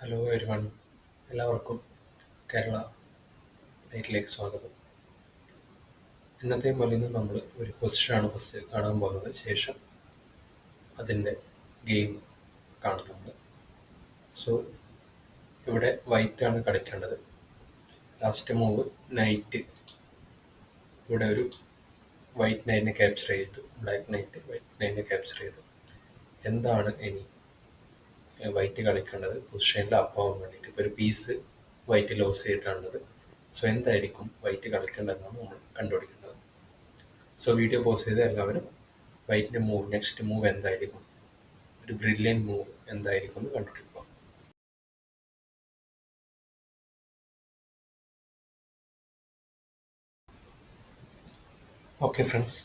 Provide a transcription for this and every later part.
Hello everyone എല്ലാവർക്കും കേരള നൈറ്റിലേക്ക് സ്വാഗതം. ഇന്നത്തെ പോലെ ഇന്ന് നമ്മൾ ഒരു പൊസിഷനാണ് ഫസ്റ്റ് കാണാൻ പോകുന്നത്. ശേഷം അതിന്റെ ഗെയിം കാണുന്നുണ്ട് സോ ഇവിടെ വൈറ്റാണ് കളിക്കേണ്ടത്. ലാസ്റ്റ് മൂവ് നൈറ്റ് ഇവിടെ ഒരു വൈറ്റ് നൈറ്റിനെ ക്യാപ്ചർ ചെയ്തു. ബ്ലാക്ക് നൈറ്റ് വൈറ്റ് നൈറ്റിനെ ക്യാപ്ചർ ചെയ്തു. എന്താണ് ഇനി വൈറ്റ് കളിക്കേണ്ടത് പൊസിഷനിൽ അപ്പാവാൻ വേണ്ടിയിട്ട്. ഇപ്പോൾ ഒരു പീസ് വൈറ്റ് ലോസ് ചെയ്തിട്ടാണുള്ളത്. സോ എന്തായിരിക്കും വൈറ്റ് കളിക്കേണ്ടതെന്നാണ് നമ്മൾ കണ്ടുപിടിക്കേണ്ടത്. സോ വീഡിയോ പോസ് ചെയ്ത് എല്ലാവരും വൈറ്റിന്റെ മൂവ് നെക്സ്റ്റ് മൂവ് എന്തായിരിക്കും? ഒരു ബ്രില്യൻ മൂവ് എന്തായിരിക്കും എന്ന് കണ്ടുപിടിക്കും ഓക്കെ ഫ്രണ്ട്സ്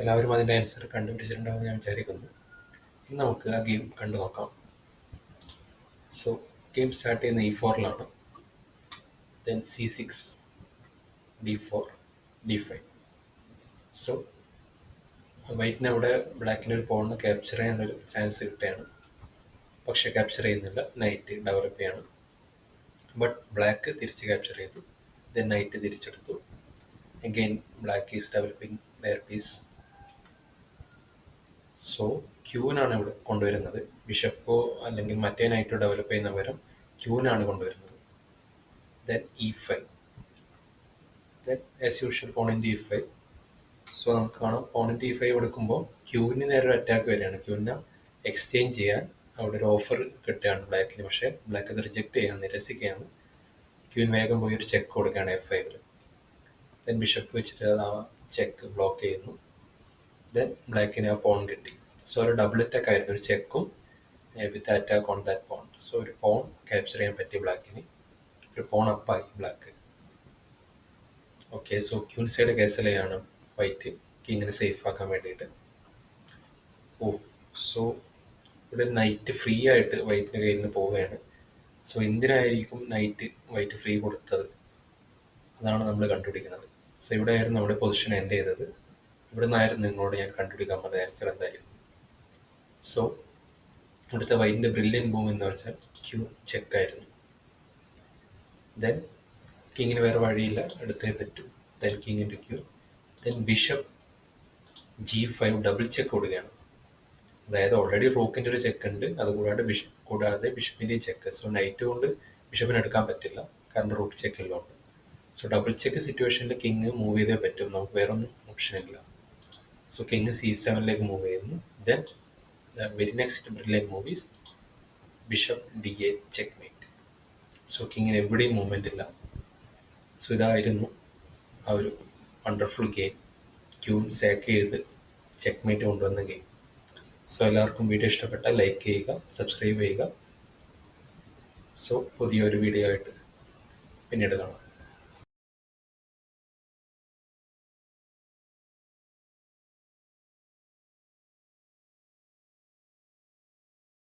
എല്ലാവരും അതിന്റെ ആൻസർ കണ്ടുപിടിച്ചിട്ടുണ്ടാവുമെന്ന് ഞാൻ വിചാരിക്കുന്നു. ഇനി നമുക്ക് ആ ഗെയിം കണ്ടു നോക്കാം സോ ഗെയിം സ്റ്റാർട്ട് ചെയ്യുന്ന e ഫോറിലാണ് then c six d four d five so വൈറ്റിന് അവിടെ ബ്ലാക്കിന്റെ ഒരു പോണിന് ക്യാപ്ചർ ചെയ്യാനൊരു ചാൻസ് കിട്ടുകയാണ്. പക്ഷെ ക്യാപ്ചർ ചെയ്യുന്നില്ല. നൈറ്റ് ഡെവലപ്പ് ചെയ്യാണ്. ബട്ട് ബ്ലാക്ക് തിരിച്ച് ക്യാപ്ചർ ചെയ്തു. Then knight തിരിച്ചെടുത്തു. Again black is developing their piece so ക്യൂവിനാണ് ഇവിടെ കൊണ്ടുവരുന്നത്. ബിഷപ്പോ അല്ലെങ്കിൽ മറ്റേ നൈറ്റോ ഡെവലപ്പ് ചെയ്യുന്ന പകരം ക്യൂവിനാണ് കൊണ്ടുവരുന്നത്. Then e five then as usual പോണിന്റ് e five so നമുക്ക് കാണാം. പോണിന്റ് ഇ ഫൈവ് എടുക്കുമ്പോൾ ക്യൂവിന് നേരെ ഒരു അറ്റാക്ക് വരികയാണ്. ക്യൂവിനെ എക്സ്ചേഞ്ച് ചെയ്യാൻ അവിടെ ഒരു ഓഫർ കിട്ടുകയാണ് ബ്ലാക്കിന് പക്ഷേ ബ്ലാക്ക് അത് റിജക്റ്റ് ചെയ്യാൻ നിരസിക്കുകയാണ്. ക്യൂവിന് വേഗം പോയി ഒരു ചെക്ക് കൊടുക്കുകയാണ് എഫ് ഫൈവിൽ ദെൻ ബിഷപ്പ് വെച്ചിട്ട് ആ ചെക്ക് ബ്ലോക്ക് ചെയ്യുന്നു. ദെൻ ബ്ലാക്കിന് ആ പോൺ കിട്ടി സോ ഒരു ഡബിൾ അറ്റാക്ക് ആയിരുന്നു ഒരു ചെക്കും with attack on that pawn so ഒരു പോൺ ക്യാപ്ചർ ചെയ്യാൻ പറ്റി ബ്ലാക്കിന് ഒരു പോൺ അപ്പായി ബ്ലാക്ക് ഓക്കെ സോ ക്യൂൻസൈഡ് കേസിലെയാണ് വൈറ്റ് കിങ്ങിനെ സേഫ് ആക്കാൻ വേണ്ടിയിട്ട്. ഓ സോ ഇവിടെ നൈറ്റ് ഫ്രീ ആയിട്ട് വൈറ്റിന്റെ കയ്യിൽ നിന്ന് പോവുകയാണ്. സോ എന്തിനായിരിക്കും നൈറ്റ് വൈറ്റ് ഫ്രീ കൊടുത്തത്? അതാണ് നമ്മൾ കണ്ടുപിടിക്കുന്നത്. സോ ഇവിടെ ആയിരുന്നു നമ്മുടെ പൊസിഷൻ എൻഡ് ചെയ്തത്. ഇവിടെ നിന്നായിരുന്നു നിങ്ങളോട് ഞാൻ കണ്ടുപിടിക്കാൻ പറഞ്ഞ ആൻസർ എന്തായിരിക്കും? സോ ഇവിടുത്തെ വൈറ്റിന്റെ ബ്രില്യൻ ബൂം എന്ന് വെച്ചാൽ ക്യൂ ചെക്ക് ആയിരുന്നു. ദെൻ കിങ്ങിന് വേറെ വഴിയില്ല. അടുത്തേ പറ്റൂ. Then കിങ്ങിന്റെ Q then bishop g five double check കൊടുക്കുകയാണ്. അതായത് ഓൾറെഡി റോക്കിന്റെ ഒരു ചെക്ക് ഉണ്ട്. അതുകൂടാതെ ബിഷപ്പ് കൂടാതെ ബിഷപ്പിന്റെ ചെക്ക് സോ നൈറ്റ് കൊണ്ട് ബിഷപ്പിന് എടുക്കാൻ പറ്റില്ല. കാരണം റൂക്ക് ചെക്ക് ഉള്ളതുകൊണ്ട് സോ ഡബിൾ ചെക്ക് സിറ്റുവേഷനിൽ കിങ് മൂവ് ചെയ്തേ പറ്റും. നമുക്ക് വേറൊന്നും ഓപ്ഷൻ ഇല്ല. സോ കിങ് സി സെവനിലേക്ക് മൂവ് ചെയ്യുന്നു. Then very next brilliant moves bishop D a checkmate so കിങ്ങിന് എവിടെയും മൂവ്മെന്റ് ഇല്ല. സോ ഇതായിരുന്നു ആ ഒരു വണ്ടർഫുൾ ഗെയിം ക്യൂൺ സേക്ക് ചെയ്ത് ചെക്ക് മേറ്റ് കൊണ്ടുവന്ന ഗെയിം സോ എല്ലാവർക്കും വീഡിയോ ഇഷ്ടപ്പെട്ടാൽ ലൈക്ക് ചെയ്യുക സബ്സ്ക്രൈബ് ചെയ്യുക. സോ പുതിയൊരു വീഡിയോ ആയിട്ട് പിന്നീട് കാണാം.